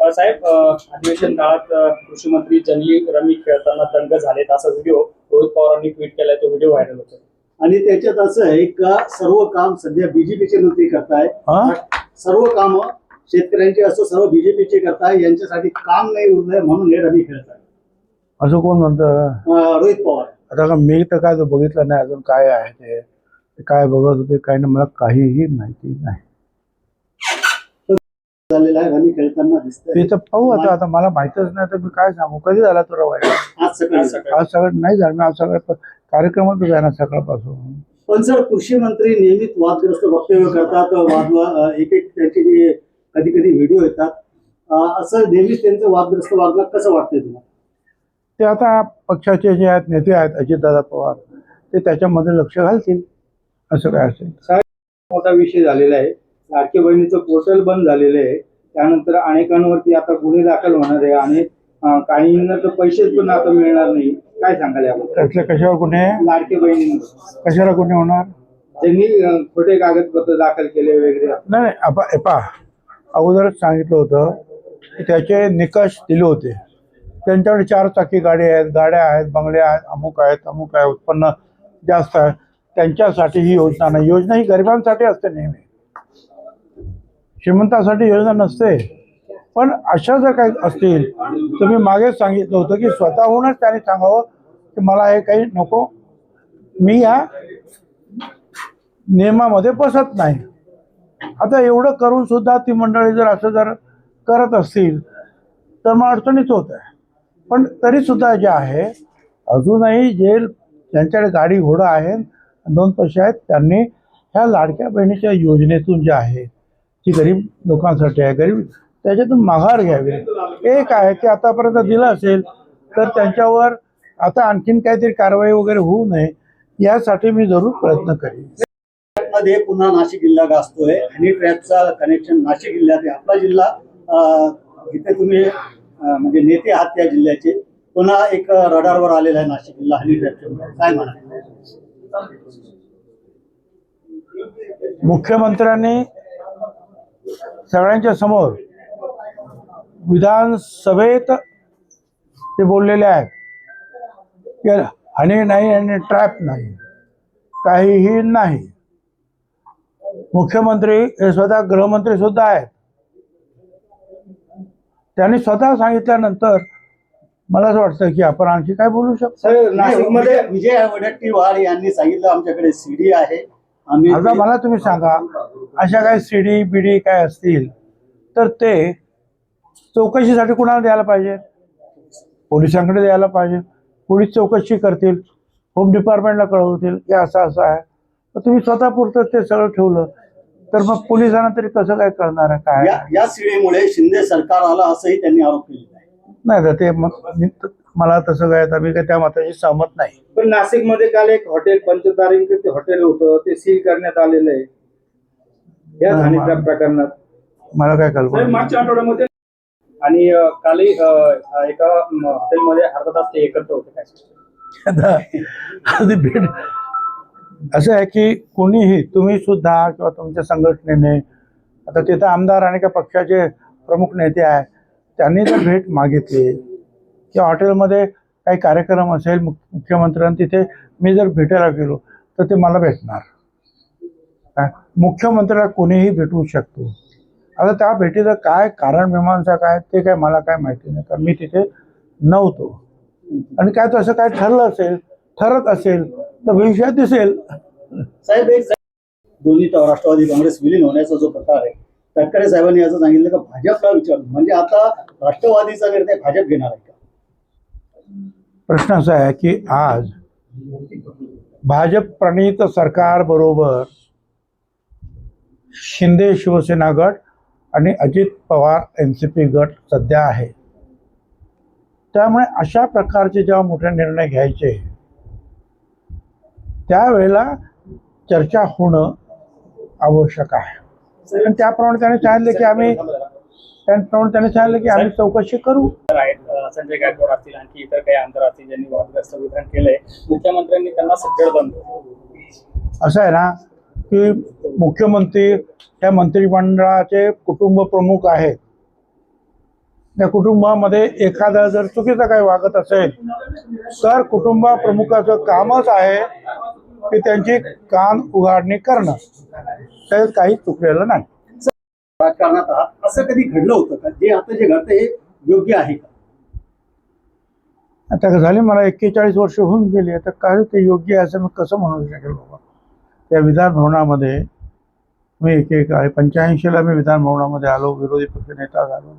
साहेब अधिवेशन काळात कृषी मंत्री जंगली रमी खेळताना दंग झालेत असा व्हिडिओ रोहित पवारांनी ट्विट केलाय तो व्हिडिओ व्हायरल होतो आणि त्याच्यात असं आहे का सर्व काम सध्या बीजेपीचे मंत्री करताय? हा? सर्व काम शेतकऱ्यांचे असं सर्व बीजेपीचे करताय यांच्यासाठी काम नाही उरलंय म्हणून हे रमी खेळत आहे असं कोण म्हणतं? रोहित पवार. आता का मी तर काय बघितलं नाही अजून काय आहे ते काय बघत होते काय नाही मला काहीही माहिती नाही. झालेला आहे खेळताना दिसतंय. ते तर पाहू आता आता मला माहितच नाही तर मी काय सांगू? कधी झाला तुला वाईट आज सकाळी. आज सकाळी. आज सगळं नाही झालं मी आज सगळं कार्यक्रमातच आहे ना सकाळपासून. पण सर कृषी मंत्री नेहमीच वादग्रस्त वक्तव्य करतात वाद एक एक त्यांचे जे कधी कधी व्हिडिओ येतात. अं, असं नेहमीच त्यांचं वादग्रस्त वागणं कसं वाटतंय तुम्हाला? ते आता पक्षाचे जे आहेत नेते आहेत अजितदादा पवार ते त्याच्यामध्ये लक्ष घालतील. असं काय असेल? मोठा विषय झालेला आहे. लाडके बहिणीचं पोर्टल बंद झालेलं आहे. त्यानंतर अनेकांवरती आता गुन्हे दाखल होणार आहे आणि काहींना तर पैसेच पण आता मिळणार नाही. काय सांगाल याबद्दल? कशावर गुन्हे? लाडके बहिणींवर. कशाला गुन्हे होणार? ज्यांनी अं, खोटे कागदपत्र दाखल केले वगैरे. नाही नाही आपा एपा अगोदरच सांगितलं होतं की त्याचे निकष दिले होते. त्यांच्याकडे चार चाकी गाडी आहेत गाड्या आहेत बंगले आहेत अमुक आहेत अमुक आहे उत्पन्न जास्त आहे त्यांच्यासाठी ही योजना नाही. योजना ही गरिबांसाठी असते नेहमी. श्रीमंतासाठी योजना नसते. पण अशा जर काही असतील तर मी मागेच सांगितलं होतं की स्वतःहूनच त्यांनी सांगावं की मला हे काही नको. मी या नियमामध्ये बसत नाही. आता एवढं करून सुद्धा ती मंडळी जर असं जर करत असतील तर मग अडचणीच होत आहे. पण तरीसुद्धा जे आहे अजूनही जे ज्यांच्याकडे गाडी घोडं आहेत दोन पैसे आहेत त्यांनी ह्या लाडक्या बहिणीच्या योजनेतून जे आहे ती गरीब लोकांसाठी आहे. गरीब त्याच्यातून माघार घ्यावी. एक आहे की आतापर्यंत दिलं असेल तर त्यांच्यावर आता आणखीन काहीतरी कारवाई वगैरे होऊ नये यासाठी मी जरूर प्रयत्न करेन. मध्ये पुन्हा नाशिक जिल्हा गाजतोय हनी ट्रॅपचा कनेक्शन नाशिक जिल्ह्यात आहे. आपला जिल्हा जिथे तुम्ही म्हणजे नेते आहात त्या जिल्ह्याचे पुन्हा एक रडारवर आलेला आहे नाशिक जिल्हा हनी ट्रॅपच्या काय म्हणा मुख्यमंत्र्यांनी सगळ्यांच्या समोर विधानसभेत ते बोललेले आहेत की हनी नाही आणि ट्रॅप नाही काहीही नाही. मुख्यमंत्री हे स्वतः गृहमंत्री सुद्धा आहेत. त्यांनी स्वतः सांगितल्यानंतर मला असं वाटतं की आपण आणखी काय बोलू शकतो? नाशिकमध्ये विजय वडट्टीवार यांनी सांगितलं आमच्याकडे सीडी आहे. आता मला तुम्ही सांगा अशा काही सीडी बिडी काय असतील तर ते चौकशीसाठी कुणाला द्यायला पाहिजे? पोलिसांकडे द्यायला पाहिजे. पोलीस चौकशी करतील होम डिपार्टमेंटला कळवतील की असं असं आहे. तर तुम्ही स्वतः पुरतं ते सगळं ठेवलं तर मग पोलिसांना तरी कसं काय करणार आहे काय या या सीडीमुळे शिंदे सरकार आलं असंही त्यांनी आरोप केलेला आहे. नाही तर ते मग मला तसं काय आता मी काय त्या मताशी सहमत नाही. पण नाशिकमध्ये काल एक हॉटेल पंचतारिंग ते हॉटेल होतं ते सील करण्यात आलेलं आहे. या हा, मा- प्रकरणात. मला काय साहेब कल्पना मागच्या आठवड्यामध्ये आणि अ, कालही अ, एका म, हॉटेलमध्ये अर्धा तास ते एकत्र होते काय? आता आधी भेट असं आहे की कोणीही तुम्ही सुद्धा किंवा तुमच्या संघटनेने आता तिथं आमदार आणि का पक्षाचे प्रमुख नेते आहे त्यांनी जर भेट मागितली किंवा हॉटेलमध्ये काही कार्यक्रम असेल मुख- मुख्यमंत्र्यांना तिथे मी जर भेटायला गेलो तर ते मला भेटणार. काय? मुख्यमंत्र्याला कोणीही भेटू शकतो. आता त्या भेटीचं काय कारण मीमांसा काय ते काय मला काय माहिती नाही कारण मी तिथे नव्हतो. आणि काय तसं काय ठरलं असेल ठरत असेल तर भविष्यात दिसेल. साहेब एक दोन्ही राष्ट्रवादी काँग्रेस विलीन होण्याचा जो प्रकार आहे तटकरे साहेबांनी असं सांगितलं का भाजपला विचार म्हणजे आता राष्ट्रवादीचा निर्णय भाजप घेणार आहे. प्रश्न असा आहे की आज भाजप प्रणित सरकारबरोबर शिंदे शिवसेना गट आणि Ajit Pawar N C P गट सध्या आहे. त्यामुळे अशा प्रकारचे जेव्हा मोठे निर्णय घ्यायचे त्यावेळेला चर्चा होणं आवश्यक आहे. आणि त्याप्रमाणे त्याने सांगितलं की आम्ही त्याप्रमाणे त्याने सांगितलं की आम्ही चौकशी करू. संजय गायकवाड असतील आणखी इतर काही आमदार असतील ज्यांनी वादग्रस्त विधान केलंय मुख्यमंत्र्यांनी त्यांना सज्जड बनवलं असं आहे ना की मुख्यमंत्री त्या मंत्रिमंडळाचे कुटुंब प्रमुख आहेत. त्या कुटुंबामध्ये एखादा जर चुकीचं काही वागत असेल तर कुटुंबा प्रमुखाचं कामच आहे की त्यांची कान उघाडणी करणं. त्यात काही चुकलेलं नाही. राजकारणात असं कधी घडलं होतं का? जे आता जे घडतं हे योग्य आहे का? आता झाले मला एक्केचाळीस वर्ष होऊन गेली. आता काय ते योग्य आहे असं मी कसं म्हणू शकेल बाबा? त्या विधान भवनामध्ये मी एकेकाळी पंच्याऐंशीला मी विधान भवनामध्ये आलो. विरोधी पक्षनेता झालो.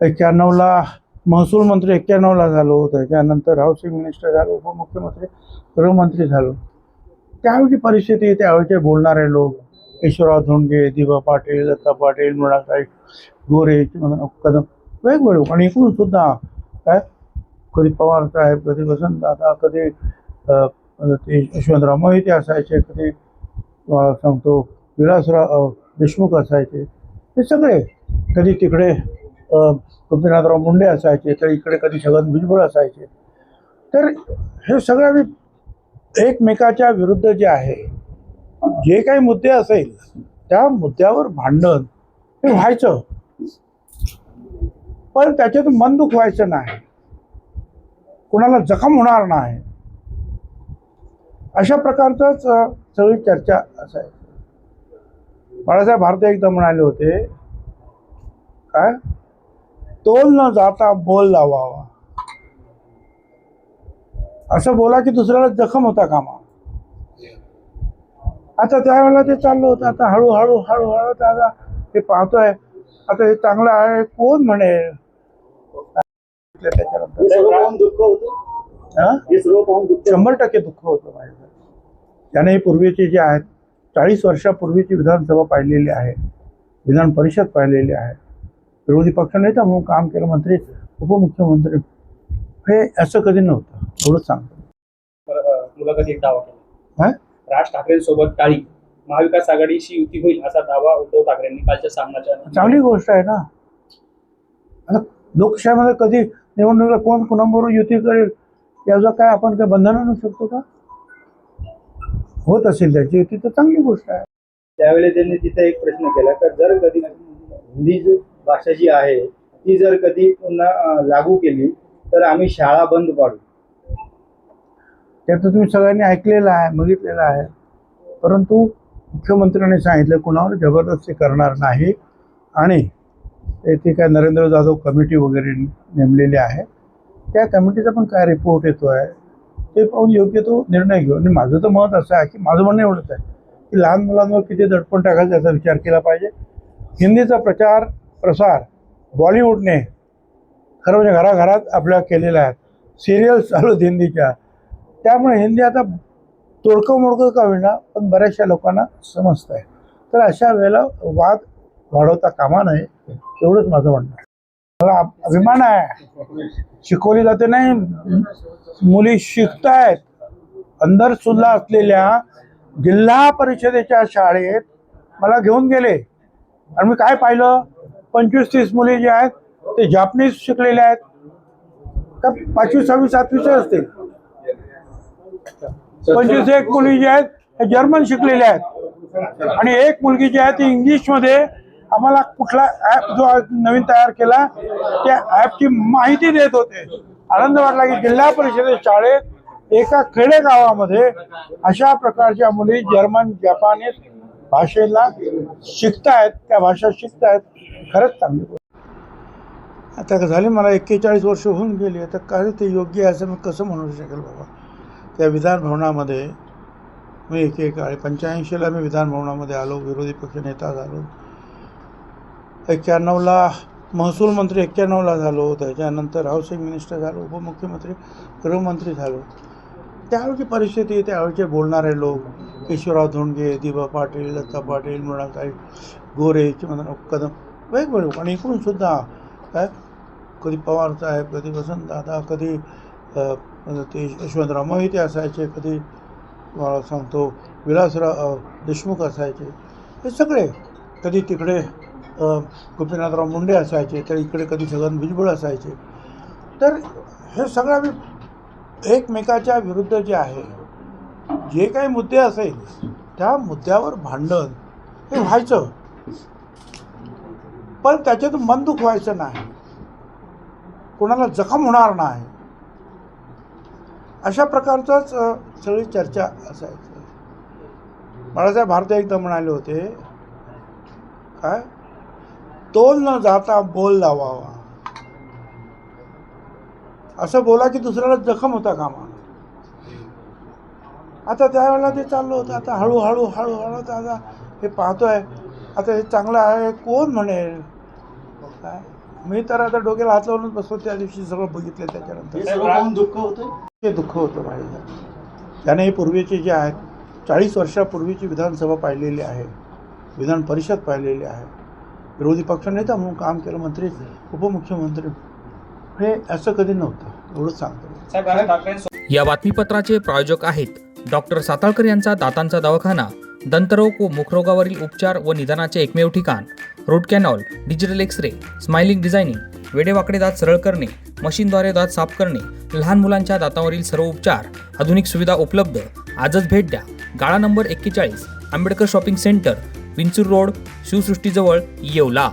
एक्क्याण्णवला महसूल मंत्री एक्क्याण्णवला झालो त्याच्यानंतर हाऊसिंग मिनिस्टर झालो. उपमुख्यमंत्री गृहमंत्री झालो. त्यावेळची परिस्थिती त्यावेळचे बोलणारे लोक ईश्वरराव धोंडगे दिवा पाटील दत्ता पाटील मुळासाई गोरे कदम वेगवेगळे. आणि इकडून सुद्धा काय कधी पवार साहेब कधी वसंत दादा कधी ते यशवंतराव मोहिते असायचे कधी सांगतो विलासराव देशमुख असायचे. हे सगळे कधी तिकडे गोपीनाथराव मुंडे असायचे तर इकडे कधी छगन भुजबळ असायचे. तर हे सगळं मी एकमेकाच्या विरुद्ध जे आहे जे काही मुद्दे असेल त्या मुद्द्यावर भांडण हे व्हायचं. पण त्याच्यातून मन दुखवायचं नाही. कुणाला जखम होणार नाही. अशा प्रकारचंच सगळी चर्चा असायची बाळासाहेब भारते एकदा म्हणाले होते काय? तोल न जाता बोल लावावा. असं बोला की दुसऱ्याला जखम होता कामा. आता त्यावेळेला ते चाललं होतं आता हळूहळू हळूहळू ते आता ते पाहतोय. आता हे चांगलं आहे कोण म्हणेल त्याच्यानंतर? शंभर टक्के दुःख होतं माझ्या त्याने पूर्वीचे जे आहेत चाळीस वर्षापूर्वीची विधानसभा पाहिलेली आहे विधान परिषद पाहिलेली आहे. विरोधी पक्षनेता म्हणून काम केलं मंत्री उपमुख्यमंत्री हे असं कधी नव्हतं. एवढंच सांगतो. हा? राज ठाकरेंसोबत टाळी महाविकास आघाडीशी युती होईल असा दावा उद्धव ठाकरेंनी कालच्या सामनाच्या चांगली गोष्ट आहे ना. आता लोकशाहीमध्ये कधी निवडणुकीला कोण कुणाबरोबर युती करेल याचं काय आपण काय बंधन आणू शकतो का? होत असेल त्याची युती तर चांगली गोष्ट आहे. त्यावेळी त्यांनी तिथे एक प्रश्न केला तर जर कधी हिंदी भाषा जी आहे ती जर कधी पुन्हा लागू केली तर आम्ही शाळा बंद पाडू. त्याचं तुम्ही सगळ्यांनी ऐकलेलं आहे बघितलेलं आहे. परंतु मुख्यमंत्र्यांनी सांगितलं कुणावर जबरदस्ती करणार नाही. आणि येथे काय नरेंद्र जाधव कमिटी वगैरे नेमलेली आहे. त्या कमिटीचा पण काय रिपोर्ट येतो आहे ते पाहून योग्य तो निर्णय घेऊ. आणि माझं तर मत असं आहे की माझं म्हणणं एवढंच आहे की लहान मुलांवर किती दडपण टाकायचं याचा विचार केला पाहिजे. हिंदीचा प्रचार प्रसार बॉलिवूडने खरं म्हणजे घराघरात आपल्या केलेल्या आहेत. सिरियल्स चालू आहेत हिंदीच्या. त्यामुळे हिंदी आता तोडकं मोडकं का होईना पण बऱ्याचशा लोकांना समजतं आहे तर अशा वेळेला वाद वाढवता कामा नये एवढंच माझं म्हणणं आहे. मला अभिमान आहे. शिकवली जाते नाही मुली शिकतायत. अंदर सुद्धा असलेल्या जिल्हा परिषदेच्या शाळेत मला घेऊन गेले. आणि मी काय पाहिलं? पंचवीस तीस मुली जे आहेत ते जापनीज शिकलेले आहेत. का पाचवी सहावी सातवीचे असतील? पंचवीस एक मुली जे आहेत हे जर्मन शिकलेले आहेत. आणि एक मुलगी जी आहे ती इंग्लिशमध्ये आम्हाला कुठला ॲप जो नवीन तयार केला त्या ॲपची माहिती देत होते. आनंद वाटला की जिल्हा परिषदेत शाळेत एका खेडेगावामध्ये अशा प्रकारच्या मुली जर्मन जपानीज भाषेला शिकतायत त्या भाषा शिकतायत. खरंच चांगली आता झाली मला एक्केचाळीस वर्ष होऊन गेली आता काय ते योग्य आहे असं मी कसं म्हणू शकेल बाबा? त्या विधानभवनामध्ये मी एकेकाळी पंच्याऐंशीला मी विधानभवनामध्ये आलो विरोधी पक्षनेता झालो. एक्क्याण्णवला महसूल मंत्री एक्क्याण्णवला झालो त्याच्यानंतर हाऊसिंग मिनिस्टर झालो उपमुख्यमंत्री गृहमंत्री झालो त्यावेळची परिस्थिती त्यावेळचे बोलणारे लोक ईश्वरराव धोंडगे दिबा पाटील दत्ता पाटील मृणाताई गोरे चिमणराव कदम वेगवेगळे आणि इकडूनसुद्धा काय कधी पवार साहेब कधी वसंतदादा कधी ते यशवंतराव मोहिते असायचे कधी मला सांगतो विलासराव देशमुख असायचे. हे सगळे कधी तिकडे गोपीनाथराव मुंडे असायचे तर इकडे कधी छगन भुजबळ असायचे. तर हे सगळं आम्ही एकमेकाच्या विरुद्ध जे आहे जे काही मुद्दे असेल त्या मुद्द्यावर भांडण हे व्हायचं. पण त्याच्यातून मन दुख व्हायचं नाही. कोणाला जखम होणार नाही. अशा प्रकारचंच सगळी चर्चा असायची. बाळासाहेब भारते एकदा म्हणाले होते काय? तोल न जाता बोल लावावा असं बोला की दुसऱ्याला जखम होता कामा. आता त्यावेळेला ते चाललं होतं. आता हळूहळू हळूहळू आता हे पाहतोय. आता हे चांगलं आहे. कोण म्हणेल? काय? मी तर आता डोक्याला हात लावूनच बसतो त्या दिवशी सगळं बघितलं त्याच्यानंतर. दुःख होतं ते दुःख होतं माझ्या त्याने हे पूर्वीचे जे आहेत चाळीस वर्षापूर्वीची विधानसभा पाहिलेली आहे. विधान परिषद पाहिलेली आहे. विरोधी पक्षनेता म्हणून काम केलं मंत्री उपमुख्यमंत्री. हे असं कधी नव्हतं एवढंच सांगतो. या बातमीपत्राचे प्रायोजक आहेत डॉक्टर साताळकर यांचा दातांचा दवाखाना दंतरोग व मुखरोगावरील उपचार व निदानाचे एकमेव ठिकाण root canal digital X ray smiling designing वेडेवाकडे दात सरळ करणे मशीनद्वारे दात साफ करणे लहान मुलांच्या दातावरील सर्व उपचार आधुनिक सुविधा उपलब्ध आजच भेट द्या. गाळा नंबर एक्केचाळीस Ambedkar shopping centre Vinchur road शिवसृष्टीजवळ Yeola.